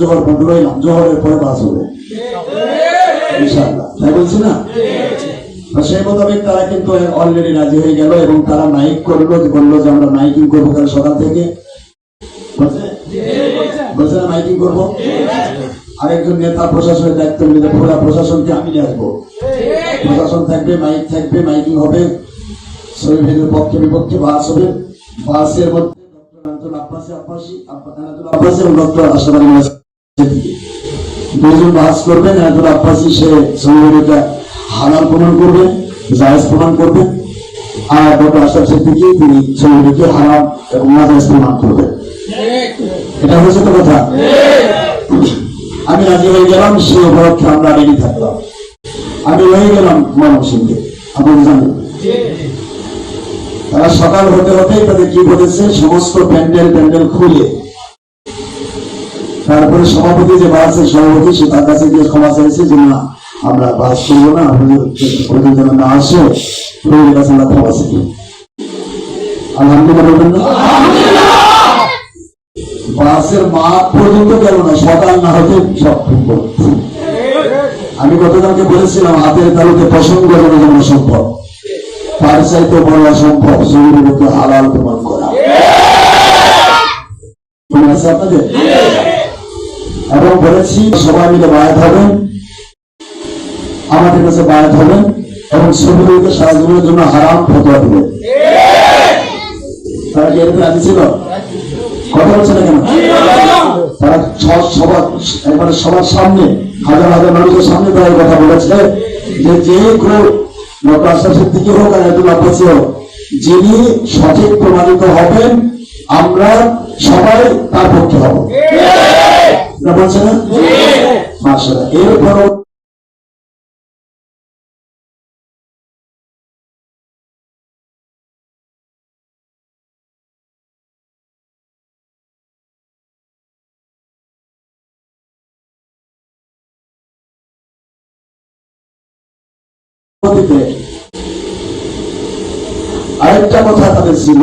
জোহর বন্ধ রইলাম জোহরের পরে বাস হবে। তাই বলছি না? সেই মোতাবেক তারা কিন্তু অলরেডি রাজি হয়ে গেল এবং তারা মাইক করল যে বলল যে আমরা মাইকিং করব কাল সকাল থেকে। বলছে? মাইকিং করব? আরেকজন নেতা প্রশাসনের দায়িত্ব নিলে পুরা প্রশাসনকে আমি নিয়ে আসব। প্রশাসন থাকবে মাইক থাকবে মাইকিং হবে। শরীরের পক্ষে বিপক্ষে বাস হবে। বাসের মধ্যে ডক্টর আব্বাসী আব্বাসী আব্বাসী এবং ডক্টর আশরাফ। দুজন বাস করবেন এনাদুল আব্বাসী সে শরীরটা হালাল প্রমাণ করবেন, জায়েজ প্রমাণ করবেন, আর ডক্টর আশরাফ সিদ্দিকী, তিনি শরীরকে হারাম এবং নাজায়েজ প্রমাণ করবেন। এটা হচ্ছে তো কথা। আমি রাজি হয়ে গেলাম, সে উপলক্ষে আমরা রেডি থাকলাম। আমি রয়ে গেলাম মরম সিংহে আপনি জানেন? তারা সকাল হতে হতেই তাদের কি বলেছে সমস্ত প্যান্ডেল প্যান্ডেল খুলে তারপরে সভাপতি যে বাসের সভাপতি সে তার কাছে গিয়ে ক্ষমা চাইছে যে, না, আমরা বাস করব না আপনাদের যেন না আসে রোগীর কাছে আমরা ক্ষমা চাই বাসের মাঠ পর্যন্ত গেল না, সকাল না হতে সব আমি গতকালকে বলেছিলাম, হাতের তালুতে প্রসঙ্গ যেন সম্ভব। তার চাইতে বড় অসম্ভব শরীরকে হালাল প্রমাণ করা। আপনাদের? এবং বলেছি সবাই মিলে বায়াত হবেন আমাদের কাছে বায়াত হবেন এবং শরীরকে সারা জীবনের জন্য হারাম ফতোয়া দিবেন তারা কি এরকম ছিল? কথা বলছে না কেন? তারা সবার, একবারে সবার সামনে, হাজার হাজার মানুষের সামনে তারা কথা বলেছে যে যে কেউ ডক্টর আশরাফের দিকে হোক আর একজন আব্বাসী হোক, যিনি সঠিক প্রমাণিত হবেন, আমরা সবাই তার পক্ষে হব। আরেকটা কথা তাদের ছিল।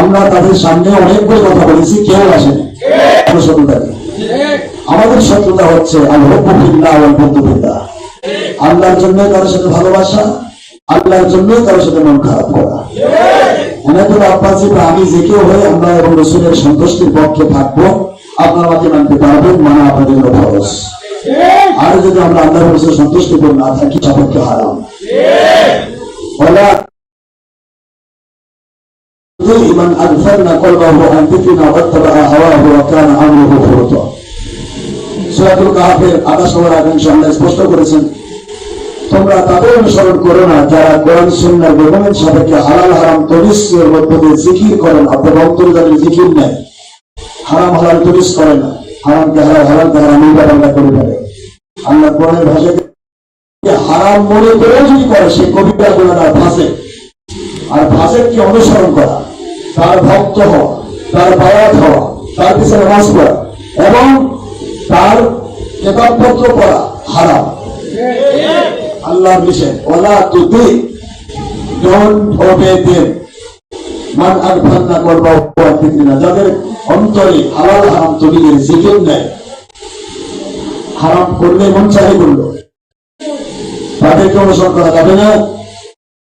আমরা তাদের সামনে অনেকগুলো কথা বলেছি কেউ আসেনি। শত্রুতা আমাদের শত্রুতা হচ্ছে আল্লাহ আল্লাহর জন্য কারোর সাথে ভালোবাসা আল্লাহর জন্য কারোর সাথে মন খারাপ করা। অনেকগুলো আব্বাসী বা আমি যে কেউ হয়ে আমরা এবং রসুলের সন্তুষ্টির পক্ষে থাকব আপনারা আমাকে মানতে পারবেন মানা আপনাদের জন্য খরচ আর যদি আমরা আল্লাহ রসুলের সন্তুষ্টি করে না থাকি সপক্ষে হারাম। বলা من أغفلنا قلبه عن ذكرنا واتبع هواه وكان أمره فرطا সূরাতুল কাহাফের আকাশ হওয়ার আগে ইনশাআল্লাহ স্পষ্ট করেছেন তোমরা তাদের অনুসরণ করো না যারা কোরআন সুন্নাহ বেগমের সাপেক্ষে হালাল হারাম তরিসের মধ্যে দিয়ে জিকির করেন আপনার অন্তরে যাদের জিকির নেয় হারাম হালাল তরিস করে না হারামকে হালাল হালালকে হারাম উল্টা পাল্টা করে ফেলে আল্লাহ কোরআনের ভাষাকে হারাম মনে করেও যদি করে সে কবিতা গুণাগার ফাঁসে আর ফাঁসেরকে অনুসরণ করা তার ভক্ত হওয়া তার বায়াত হওয়া তার পিছনে নামাজ পড়া এবং তার কেতাবপত্র পড়া হারাম। আল্লাহর নিষেধ। ওলা তুতি মান আগফান্না করবা যিকরিনা যাদের অন্তরে হালাল হারাম তবিদের জিকির নেয় হারাম করলে মন চাই করল। তাদেরকে অনুসরণ করা যাবে না,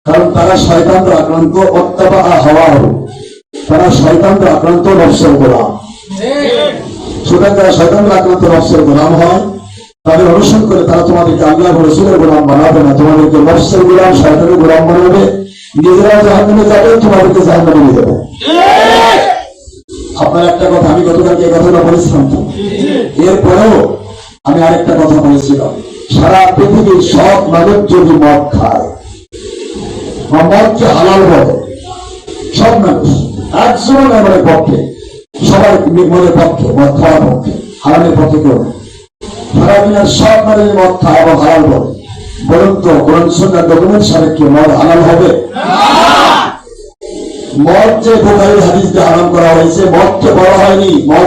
কারণ তারা শয়তানরা আক্রান্ত অত্যাপা হওয়া হবে। তারা শয়তানরা আক্রান্ত নফসের গোলাম। সুতরাং যারা শয়তানরা আক্রান্ত নফসের গোলাম হয়, তাদের অনুসরণ করে তারা তোমাদেরকে আল্লাহ রসুলের গোলাম বানাবে না। তোমাদেরকে নফসের গোলাম, শয়তানের গোলাম বানাবে। নিজেরা জাহান্নামে যাবে, তোমাদেরকে জাহান্নামে নিয়ে যাবে। আপনার একটা কথা, আমি গতকালকে এই কথাটা বলেছিলাম তো। এরপরেও আমি আরেকটা কথা বলেছিলাম। সারা পৃথিবীর সব মানুষ যদি মদ খায় মদকে হালাল বলে, সব মানুষ একজন পক্ষে, সবাই মদের পক্ষে, মদ খাওয়ার পক্ষে, হারামের পক্ষে কেউ। সব মদ হালাল বলে বলুন তো, কোরআন ডকুমেন্ট সাপেক্ষে মদ হালাল হবে? মদ করা হয়েছে মদকে বলা হয়নি। বলা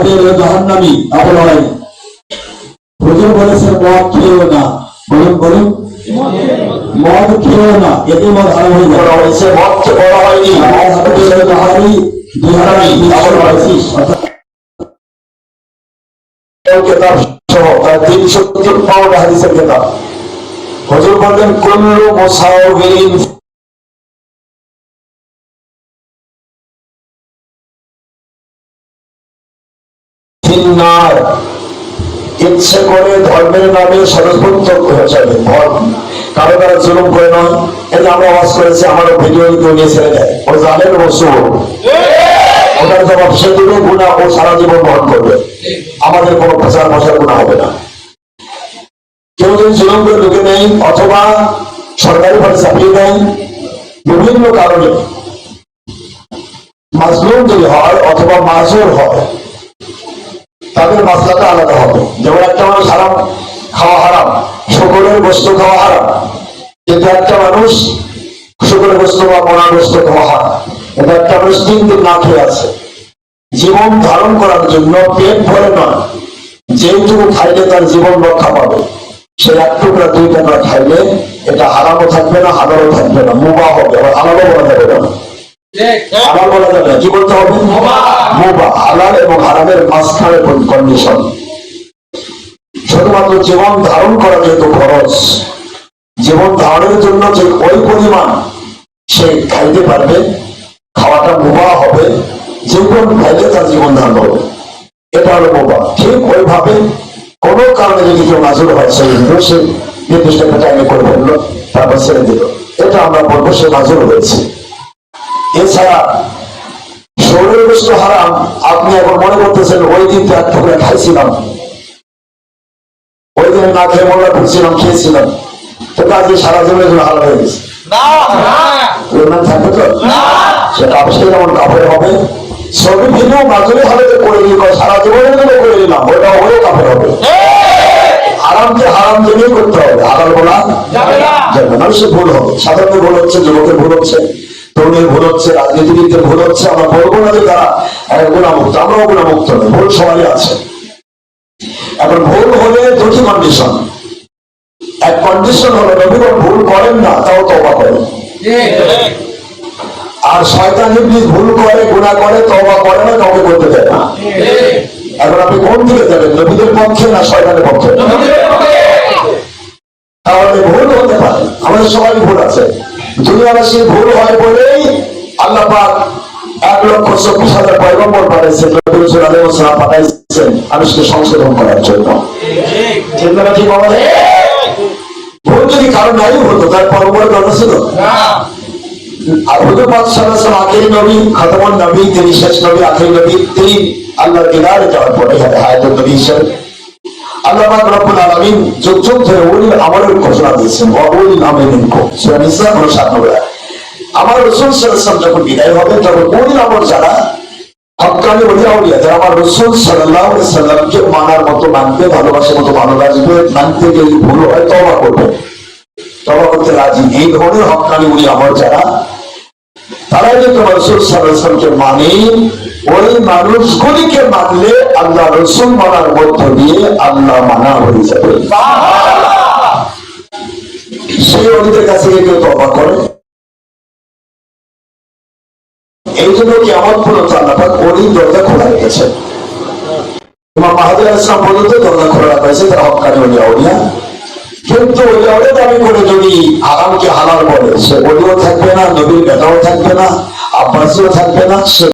মদ খেয়েও না। বলুন বলুন। মদ না, এতে মদ হারাম হয়ে যাবে হয়েছে বলা হয়নি তার ইচ্ছে করে ধর্মের নামে ষড়যন্ত্র হয়েছে ধর্ম। কারও দ্বারা জুলুম করে নয়। যে আমরা আওয়াজ করেছি, আমারও ভিডিও নিয়ে ছেড়ে দেয়। ও জানেন রসুল ওটার জবাব সে দিবে গুণা ও সারা জীবন বহন করবে। আমাদের কোনো প্রচার প্রসার গুণা হবে না। কেউ যদি জুলুম করে ঢুকে নেই অথবা সরকারি ভাবে চাপিয়ে দেয়, বিভিন্ন কারণে। মাজলুম যদি হয় অথবা মাজুর হয়, তাদের মাসলাটা আলাদা হবে। যেমন একটা মানুষ হারাম, খাওয়া হারাম, শুকরের বস্তু খাওয়া হারাম। কিন্তু একটা মানুষ শুকরের বস্তু বা মনার বস্তু খাওয়া হারাম। কিন্তু একটা মানুষ তিন দিন না খেয়ে আছে। জীবন ধারণ করার জন্য পেট ভরে নয় যেটুকু খাইলে তার জীবন রক্ষা পাবে। সে এক টুকরা দুই টুকরা খাইলে এটা হারামও থাকবে না হালালও থাকবে না মুবা হবে। আবার হালালও বলা যাবে না। হালাল বলা যাবে না। কি বলতে হবে? মুবা। হালাল এবং হারামের মাঝখানে কন্ডিশন শুধুমাত্র জীবন ধারণ করা যেহেতু খরচ জীবন ধারণের জন্য যে ওই পরিমাণ সে খাইতে পারবে খাওয়াটা মুবা হবে যে কোন খাইলে তার জীবন ধারণ হবে। এটা হলো মুবা ঠিক ওইভাবে কোন কারণে যদি কেউ নাজুর হয় সেই সে নির্দিষ্ট একটা টাইমে করে ফেলল তারপর ছেড়ে দিল। এটা আমরা বলব সে নাজুর হয়েছে। এছাড়া শরীর বস্তু হারাম আপনি এখন মনে করতেছেন ওই দিন এক টুকরা খাইছিলাম। ওই দিন না খেয়ে মনে করছিলাম খেয়েছিলাম। তো কাজে সারা জীবনের জন্য হারাম হয়ে গেছে। ইমান থাকবে তো? সে কাপড় যেমন হবে ভিডিও মাঝুরি হালতে করে নিল সারা করে হয়ে হবে। করতে হবে বলা মানুষের ভুল হবে সাধারণ ভুল হচ্ছে, যুবকের ভুল হচ্ছে, তরুণের ভুল হচ্ছে, রাজনীতিবিদদের ভুল হচ্ছে, আমরা বলব না যে তারা গুণামুক্ত, আমরাও গুণামুক্ত নয় ভুল সবারই আছে। এখন ভুল হলে দুটি কন্ডিশন এক কন্ডিশন হলো ভুল করেন না, তাও তবা করেন। আর শয়তান ইবলিস ভুল করে গুণা করে তবা করে না কাউকে করতে দেয় না। এখন আপনি কোন দিকে যাবেন? নবীদের পক্ষে না শয়তানের পক্ষে? তাহলে ভুল হতে পারে। আমাদের সবাই ভুল আছে। দুনিয়াবাসীর ভুল হয় বলেই আল্লাহ পাক এক লক্ষ চব্বিশ হাজার পয়গম্বর পাঠাইছেন আলাইহিস সালাম পাঠাইছেন মানুষকে সংশোধন করার জন্য। ঠিক না ভুল যদি কারও নাই হতো তার পরম্পরা কথা ছিল আমরি সূরা নিসা 59 আমার রাসূল সাল্লাল্লাহু যখন বিদায় হবে, তখন আমল যারা যারা আমার রাসূল ওয়াসাল্লামকে মানার মতো মানবে, ভালোবাসার মতো ভালোবাসবে মানতে গেলে ভুল হয়, তওবা করবে। তওবা করতে রাজি। এই ধরনের হক্কানি উলি আমল যারা তারা যে রসুল সাল্লামকে মানে ওই মানুষগুলিকে মানলে আল্লাহ রসুল মানার মধ্য দিয়ে আল্লাহ মানা হয়ে যাবে। সেই অলিদের কাছে কেউ তবা করে? এই জন্য কি আমার পর্যন্ত আল্লাপাক অলি দরজা খোলা রেখেছে তোমার মাহাদুর ইসলাম পর্যন্ত দরজা খোলা রাখা হয়েছে, তারা হকানি অলিয়া অলিয়া। কিন্তু ওইটা দাবি করে যদি হারামকে হালাল বলে সে বলিও থাকবে না নবীর বেটাও থাকবে না আব্বাসিও থাকবে না সে